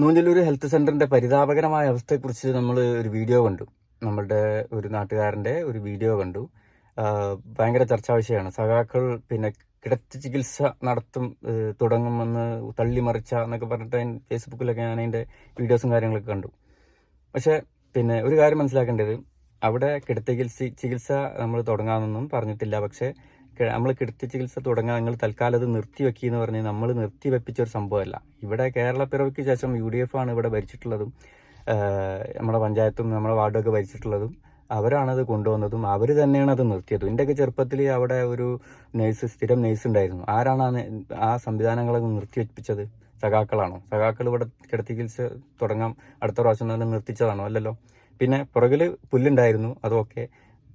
നൂഞ്ഞലൂർ health സെന്ററിന്റെ പരിതാപകരമായ അവസ്ഥയെക്കുറിച്ച് നമ്മൾ ഒരു വീഡിയോ കണ്ടു. നമ്മളുടെ ഒരു നാട്ടുകാരന്റെ ഒരു വീഡിയോ കണ്ടു. ഭയങ്കര ചർച്ചാ വിഷയമാണ് സഖാക്കൾ പിന്നെ കിടത്തി ചികിത്സ നടത്തും തുടങ്ങുമെന്ന് തള്ളിമറിച്ച എന്നൊക്കെ പറഞ്ഞിട്ട് ഫേസ്ബുക്കിലൊക്കെ ഞാൻ അതിന്റെ വീഡിയോസും കാര്യങ്ങളൊക്കെ കണ്ടു. പക്ഷേ പിന്നെ ഒരു കാര്യം മനസ്സിലാക്കേണ്ടത് അവിടെ കിടത്തി ചികിത്സ നമ്മൾ തുടങ്ങാമെന്നൊന്നും പറഞ്ഞിട്ടില്ല. പക്ഷെ നമ്മൾ കിടത്തി ചികിത്സ തുടങ്ങാൻ നിങ്ങൾ തൽക്കാലം അത് നിർത്തി വെക്കി എന്ന് പറഞ്ഞ് നമ്മൾ നിർത്തി വെപ്പിച്ച ഒരു സംഭവമല്ല. ഇവിടെ കേരള പിറവിക്ക് ശേഷം യു ഡി എഫ് ആണ് ഇവിടെ ഭരിച്ചിട്ടുള്ളതും നമ്മുടെ പഞ്ചായത്തും നമ്മുടെ വാർഡൊക്കെ ഭരിച്ചിട്ടുള്ളതും അവരാണത് കൊണ്ടുവന്നതും അവർ തന്നെയാണ് അത് നിർത്തിയതും. എന്റെയൊക്കെ ചെറുപ്പത്തിൽ അവിടെ ഒരു നേഴ്സ് സ്ഥിരം നേഴ്സ് ഉണ്ടായിരുന്നു ആരാണ് ആ സംവിധാനങ്ങളൊക്കെ നിർത്തിവെപ്പിച്ചത്? സഖാക്കളാണോ? സഖാക്കൾ ഇവിടെ കിടത്തി ചികിത്സ തുടങ്ങാം അടുത്ത പ്രാവശ്യം തന്നെ നിർത്തിച്ചതാണോ? അല്ലല്ലോ. പിന്നെ പുറകിൽ പുല്ലുണ്ടായിരുന്നു അതൊക്കെ.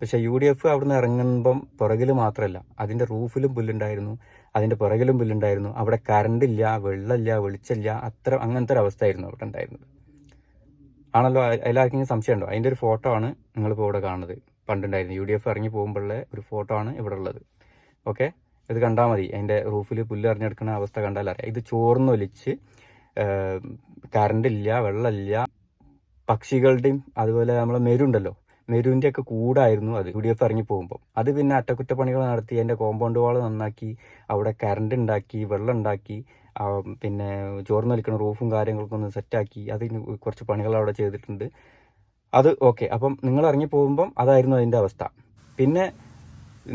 പക്ഷെ യു ഡി എഫ് അവിടുന്ന് ഇറങ്ങുമ്പം പുറകിൽ മാത്രമല്ല അതിന്റെ റൂഫിലും പുല്ലുണ്ടായിരുന്നു അതിന്റെ പുറകിലും പുല്ലുണ്ടായിരുന്നു. അവിടെ കറണ്ട് ഇല്ല വെള്ളമില്ല വെളിച്ചമില്ല അത്ര അങ്ങനത്തെ ഒരു അവസ്ഥയായിരുന്നു അവിടെ ഉണ്ടായിരുന്നത്. ആണല്ലോ എല്ലാവർക്കും അതിലാർക്കെങ്കിലും സംശയമുണ്ടോ? അതിന്റെ ഒരു ഫോട്ടോ ആണ് നിങ്ങളിപ്പോൾ ഇവിടെ കാണുന്നത്. പണ്ടുണ്ടായിരുന്നു. യു ഡി എഫ് ഇറങ്ങി പോകുമ്പോഴുള്ള ഒരു ഫോട്ടോ ആണ് ഇവിടെ ഉള്ളത്. ഓക്കെ? ഇത് കണ്ടാൽ മതി. അതിന്റെ റൂഫിൽ പുല്ല് എറിഞ്ഞെടുക്കുന്ന അവസ്ഥ കണ്ടാൽ അറിയാം. ഇത് ചോർന്നൊലിച്ച് കറണ്ട് ഇല്ല വെള്ളമില്ല. പക്ഷികളുടെയും അതുപോലെ നമ്മളെ മെരുണ്ടല്ലോ. മെരുവിന്റെ ഒക്കെ കൂടായിരുന്നു അത്. യു ഡി എഫ് ഇറങ്ങി പോകുമ്പോൾ അത് പിന്നെ അറ്റകുറ്റപ്പണികൾ നടത്തി അതിന്റെ കോമ്പൗണ്ട് വാൾ നന്നാക്കി അവിടെ കറണ്ട് ഉണ്ടാക്കി വെള്ളം ഉണ്ടാക്കി പിന്നെ പിന്നെ ചോർന്നൊലിക്കുന്ന റൂഫും കാര്യങ്ങളൊക്കെ ഒന്ന് സെറ്റാക്കി അതിന് കുറച്ച് പണികൾ അവിടെ ചെയ്തിട്ടുണ്ട്. അത് ഓക്കെ അപ്പം നിങ്ങൾ ഇറങ്ങി പോകുമ്പം അതായിരുന്നു അതിന്റെ അവസ്ഥ. പിന്നെ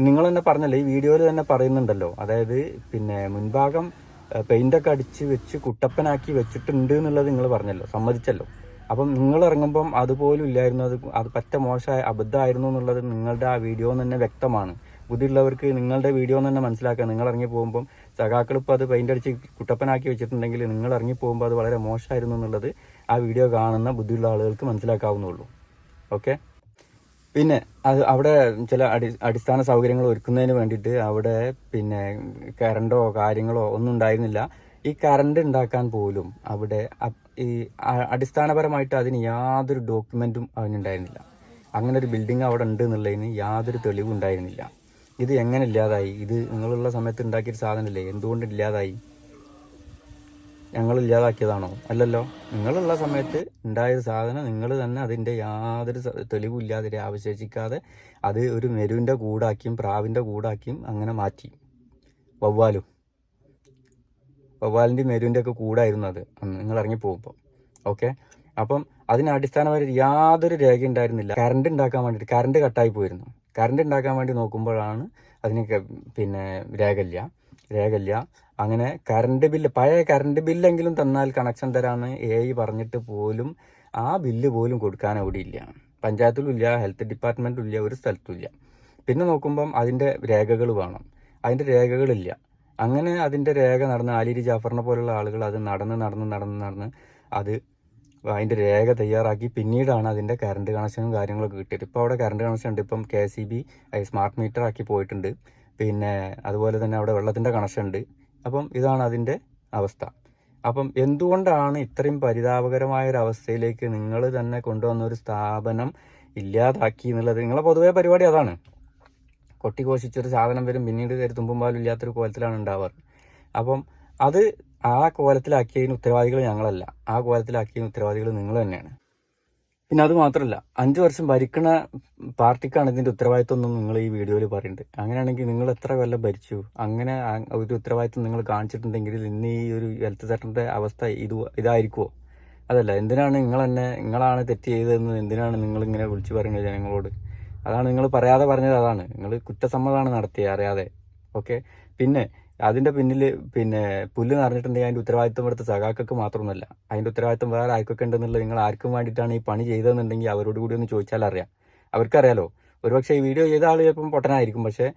നിങ്ങൾ തന്നെ പറഞ്ഞല്ലോ ഈ വീഡിയോയിൽ തന്നെ പറയുന്നുണ്ടല്ലോ. അതായത് പിന്നെ മുൻഭാഗം പെയിന്റ് ഒക്കെ അടിച്ച് വെച്ച് കുട്ടപ്പനാക്കി വെച്ചിട്ടുണ്ട് എന്നുള്ളത് നിങ്ങൾ പറഞ്ഞല്ലോ സമ്മതിച്ചല്ലോ. അപ്പം നിങ്ങൾ ഇറങ്ങുമ്പം അതുപോലും ഇല്ലായിരുന്നു അത് അത് പറ്റ മോശമായ അബദ്ധമായിരുന്നു എന്നുള്ളത് നിങ്ങളുടെ ആ വീഡിയോ തന്നെ വ്യക്തമാണ്. ബുദ്ധിയുള്ളവർക്ക് നിങ്ങളുടെ വീഡിയോ തന്നെ മനസ്സിലാക്കാം. നിങ്ങൾ ഇറങ്ങി പോകുമ്പം സഖാക്കൾ ഇപ്പോൾ അത് പെയിന്റ് അടിച്ച് കുട്ടപ്പനാക്കി വെച്ചിട്ടുണ്ടെങ്കിൽ നിങ്ങൾ ഇറങ്ങി പോകുമ്പോൾ അത് വളരെ മോശമായിരുന്നു എന്നുള്ളത് ആ വീഡിയോ കാണുന്ന ബുദ്ധിയുള്ള ആളുകൾക്ക് മനസ്സിലാക്കാവുന്നുള്ളൂ ഓക്കെ പിന്നെ അത് അവിടെ ചില അടി അടിസ്ഥാന സൗകര്യങ്ങൾ ഒരുക്കുന്നതിന് വേണ്ടിയിട്ട് അവിടെ പിന്നെ കറണ്ടോ കാര്യങ്ങളോ ഒന്നും ഉണ്ടായിരുന്നില്ല. ഈ കറണ്ട് ഉണ്ടാക്കാൻ പോലും അവിടെ ഈ അടിസ്ഥാനപരമായിട്ട് അതിന് യാതൊരു ഡോക്യുമെന്റും അതിനുണ്ടായിരുന്നില്ല അങ്ങനെ ഒരു ബിൽഡിംഗ് അവിടെ ഉണ്ട് എന്നുള്ളതിന് യാതൊരു തെളിവും ഉണ്ടായിരുന്നില്ല. ഇത് എങ്ങനെ ഇല്ലാതായി? ഇത് നിങ്ങളുള്ള സമയത്ത് ഉണ്ടാക്കിയൊരു സാധനമല്ലേ എന്തുകൊണ്ട് ഇല്ലാതായി? ഞങ്ങൾ ഇല്ലാതാക്കിയതാണോ? അല്ലല്ലോ. നിങ്ങളുള്ള സമയത്ത് ഉണ്ടായ സാധനം നിങ്ങൾ തന്നെ അതിന്റെ യാതൊരു തെളിവില്ലാതെ അവശേഷിക്കാതെ അത് ഒരു മെരുവിന്റെ കൂടാക്കിയും പ്രാവിന്റെ കൂടാക്കിയും അങ്ങനെ മാറ്റി. വവ്വാലും. വവ്വാലിന്റെ മേരുവിന്റെ ഒക്കെ കൂടായിരുന്നു അത്. അന്ന് നിങ്ങൾ ഇറങ്ങി പോകുമ്പോൾ. ഓക്കെ? അപ്പം അതിന് അടിസ്ഥാനപരമായി യാതൊരു രേഖ ഉണ്ടായിരുന്നില്ല. കറണ്ട് ഉണ്ടാക്കാൻ വേണ്ടിയിട്ട് കറണ്ട് കട്ടായി പോയിരുന്നു. കറണ്ട് ഉണ്ടാക്കാൻ വേണ്ടി നോക്കുമ്പോഴാണ് അതിന് പിന്നെ രേഖയില്ല. രേഖയില്ല. അങ്ങനെ കറണ്ട് ബില്ല് പഴയ കറണ്ട് ബില്ലെങ്കിലും തന്നാൽ കണക്ഷൻ തരാമെന്ന് എ ഐ പറഞ്ഞിട്ട് പോലും ആ ബില്ല് പോലും കൊടുക്കാൻ അവിടെ ഇല്ല. പഞ്ചായത്തിലും ഇല്ല ഹെൽത്ത് ഡിപ്പാർട്ട്മെന്റും ഇല്ല ഒരു സ്ഥലത്തും ഇല്ല. പിന്നെ നോക്കുമ്പം അതിന്റെ രേഖകൾ വേണം. അതിന്റെ രേഖകളില്ല. അങ്ങനെ അതിന്റെ രേഖ നടന്ന് ആലിരി ജാഫറിനെ പോലുള്ള ആളുകൾ അത് നടന്ന് നടന്ന് നടന്ന് നടന്ന് അത് അതിന്റെ രേഖ തയ്യാറാക്കി പിന്നീടാണ് അതിന്റെ കറണ്ട് കണക്ഷനും കാര്യങ്ങളൊക്കെ കിട്ടിയത്. ഇപ്പോൾ അവിടെ കറണ്ട് കണക്ഷൻ ഉണ്ട്. ഇപ്പം K C B smart meter ആക്കി പോയിട്ടുണ്ട്. പിന്നെ അതുപോലെ തന്നെ അവിടെ വെള്ളത്തിന്റെ കണക്ഷൻ ഉണ്ട്. അപ്പം ഇതാണ് അതിന്റെ അവസ്ഥ. അപ്പം എന്തുകൊണ്ടാണ് ഇത്രയും പരിതാപകരമായ ഒരു അവസ്ഥയിലേക്ക് നിങ്ങൾ തന്നെ കൊണ്ടുവന്ന ഒരു സ്ഥാപനം ഇല്ലാതാക്കി എന്നുള്ളത്? നിങ്ങളെ പൊതുവേ പരിപാടി അതാണ്. കൊട്ടിഘോഷിച്ചൊരു സാധനം വരും. പിന്നീട് കയറി തുമ്പും പാലും ഇല്ലാത്തൊരു കോലത്തിലാണ് ഉണ്ടാവാറ്. അപ്പം അത് ആ കോലത്തിലാക്കിയതിന് ഉത്തരവാദികൾ ഞങ്ങളല്ല. ആ കോലത്തിലാക്കിയതിന് ഉത്തരവാദികൾ നിങ്ങൾ തന്നെയാണ്. പിന്നെ അത് മാത്രമല്ല അഞ്ച് വർഷം ഭരിക്കണ പാർട്ടിക്കാണ് ഇതിന്റെ ഉത്തരവാദിത്വം ഒന്നും നിങ്ങൾ ഈ വീഡിയോയിൽ പറയുന്നുണ്ട്. അങ്ങനെയാണെങ്കിൽ നിങ്ങൾ എത്ര കൊല്ലം ഭരിച്ചു? അങ്ങനെ ഒരു ഉത്തരവാദിത്വം നിങ്ങൾ കാണിച്ചിട്ടുണ്ടെങ്കിൽ ഇന്ന് ഈ ഒരു ഹെൽത്ത് സെക്ടറിന്റെ അവസ്ഥ ഇത് ഇതായിരിക്കുമോ അതല്ല എന്തിനാണ് നിങ്ങൾ തന്നെ നിങ്ങളാണ് തെറ്റ് ചെയ്തതെന്ന് എന്തിനാണ് നിങ്ങൾ ഇങ്ങനെ വിളിച്ചു പറയുന്നത് ജനങ്ങളോട്? അതാണ് നിങ്ങൾ പറയാതെ പറഞ്ഞത് അതാണ്. നിങ്ങൾ കുറ്റസമ്മതമാണ് നടത്തിയത് അറിയാതെ. ഓക്കെ? പിന്നെ അതിന്റെ പിന്നിൽ പിന്നെ പുല്ല് നിറഞ്ഞിട്ടുണ്ടെങ്കിൽ അതിന്റെ ഉത്തരവാദിത്വം എടുത്ത സഖാക്കൾക്ക് മാത്രമൊന്നുമല്ല. അതിന്റെ ഉത്തരവാദിത്വം വേറെ ആർക്കൊക്കെ ഉണ്ടെന്നുള്ളത് നിങ്ങൾ ആർക്കും വേണ്ടിയിട്ടാണ് ഈ പണി ചെയ്തതെന്നുണ്ടെങ്കിൽ അവരോട് കൂടി ഒന്ന് ചോദിച്ചാൽ അറിയാം. അവർക്കറിയാലോ ഒരുപക്ഷെ ഈ വീഡിയോ ചെയ്ത ആൾ ചിലപ്പം പൊട്ടനായിരിക്കും. പക്ഷേ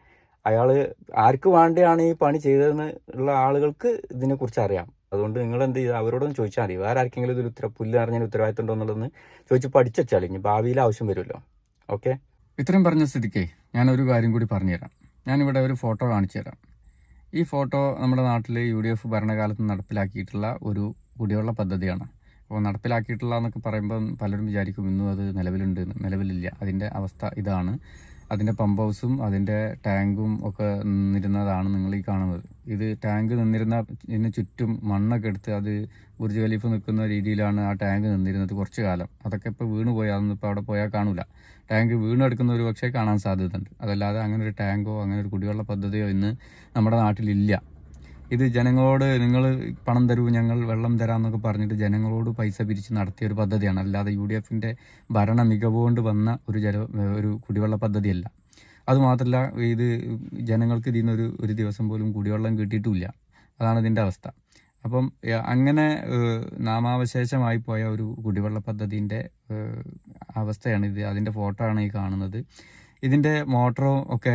അയാൾ ആർക്ക് വേണ്ടിയാണ് ഈ പണി ചെയ്തതെന്ന് ഉള്ള ആളുകൾക്ക് ഇതിനെക്കുറിച്ച് അറിയാം. അതുകൊണ്ട് നിങ്ങൾ എന്ത് ചെയ്യുക അവരോടൊന്ന് ചോദിച്ചാൽ മതി. വേറെ ആർക്കെങ്കിലും ഇതിൽ ഉത്തര പുല്ല് നിറഞ്ഞതിന് ഉത്തരവാദിത്വം ഉണ്ടോ എന്നുള്ളതെന്ന് ചോദിച്ച് പഠിച്ചാൽ ഇനി ഭാവിയിൽ ആവശ്യം വരുമല്ലോ. ഓക്കെ? ഇത്രയും പറഞ്ഞ സ്ഥിതിക്ക് ഞാൻ ഒരു കാര്യം കൂടി പറഞ്ഞുതരാം. ഞാനിവിടെ ഒരു ഫോട്ടോ കാണിച്ചു തരാം ഈ ഫോട്ടോ നമ്മുടെ നാട്ടിൽ യു ഡി എഫ് ഭരണകാലത്ത് നടപ്പിലാക്കിയിട്ടുള്ള ഒരു കുടിവെള്ള പദ്ധതിയാണ്. അപ്പോൾ നടപ്പിലാക്കിയിട്ടുള്ള എന്നൊക്കെ പറയുമ്പോൾ പലരും വിചാരിക്കും ഇന്നും അത് നിലവിലുണ്ട് നിലവിലില്ല. അതിന്റെ അവസ്ഥ ഇതാണ്. അതിന്റെ പമ്പ് ഹൗസും അതിന്റെ ടാങ്കും ഒക്കെ നിന്നിരുന്നതാണ് നിങ്ങൾ ഈ കാണുന്നത്. ഇത് ടാങ്ക് നിന്നിരുന്ന ഇതിന് ചുറ്റും മണ്ണൊക്കെ എടുത്ത് അത് ബുർജ് ഖലീഫ് നിൽക്കുന്ന രീതിയിലാണ് ആ ടാങ്ക് നിന്നിരുന്നത് കുറച്ച് കാലം. അതൊക്കെ ഇപ്പോൾ വീണ് പോയി അതൊന്നും ഇപ്പോൾ അവിടെ പോയാൽ കാണില്ല ടാങ്ക് വീണെടുക്കുന്ന ഒരു പക്ഷേ കാണാൻ സാധ്യതയുണ്ട്. അതല്ലാതെ അങ്ങനെ ഒരു ടാങ്കോ അങ്ങനെ ഒരു കുടിവെള്ള പദ്ധതിയോ ഇന്ന് നമ്മുടെ നാട്ടിലില്ല. ഇത് ജനങ്ങളോട് നിങ്ങൾ പണം തരൂ ഞങ്ങൾ വെള്ളം തരാമെന്നൊക്കെ പറഞ്ഞിട്ട് ജനങ്ങളോട് പൈസ പിരിച്ച് നടത്തിയ ഒരു പദ്ധതിയാണ്. അല്ലാതെ യു ഡി എഫിന്റെ ഭരണ മികവ് കൊണ്ട് വന്ന ഒരു ജല ഒരു കുടിവെള്ള പദ്ധതിയല്ല. അതുമാത്രമല്ല ഇത് ജനങ്ങൾക്ക് ഇതിൽ നിന്നൊരു ഒരു ദിവസം പോലും കുടിവെള്ളം കിട്ടിയിട്ടുമില്ല അതാണ് ഇതിന്റെ അവസ്ഥ. അപ്പം അങ്ങനെ നാമാവശേഷമായി പോയ ഒരു കുടിവെള്ള പദ്ധതിന്റെ അവസ്ഥയാണ് ഇത്. അതിന്റെ ഫോട്ടോ ആണ് ഈ കാണുന്നത്. ഇതിന്റെ മോട്ടറും ഒക്കെ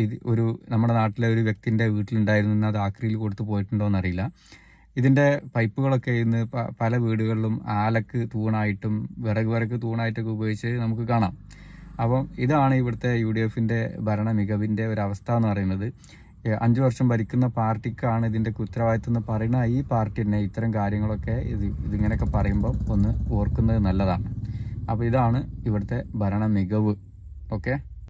ഈ ഒരു നമ്മുടെ നാട്ടിലെ ഒരു വ്യക്തിന്റെ വീട്ടിലുണ്ടായിരുന്നു അത് ആക്രിയിൽ കൊടുത്ത് പോയിട്ടുണ്ടോ എന്നറിയില്ല. ഇതിന്റെ പൈപ്പുകളൊക്കെ ഇന്ന് പല വീടുകളിലും ആലക്ക് തൂണായിട്ടും വിറക് വിറക് തൂണായിട്ടൊക്കെ ഉപയോഗിച്ച് നമുക്ക് കാണാം. അപ്പം ഇതാണ് ഇവിടുത്തെ യു ഡി എഫിന്റെ ഭരണ മികവിന്റെ ഒരു അവസ്ഥ എന്ന് പറയുന്നത്. അഞ്ച് വർഷം ഭരിക്കുന്ന പാർട്ടിക്കാണ് ഇതിന്റെ ഉത്തരവാദിത്വം എന്ന് പറയുന്ന ഈ പാർട്ടി തന്നെ ഇത്തരം കാര്യങ്ങളൊക്കെ ഇത് ഇതിങ്ങനെയൊക്കെ പറയുമ്പോൾ ഒന്ന് ഓർക്കുന്നത് നല്ലതാണ്. അപ്പോൾ ഇതാണ് ഇവിടുത്തെ ഭരണ മികവ്. ഓക്കെ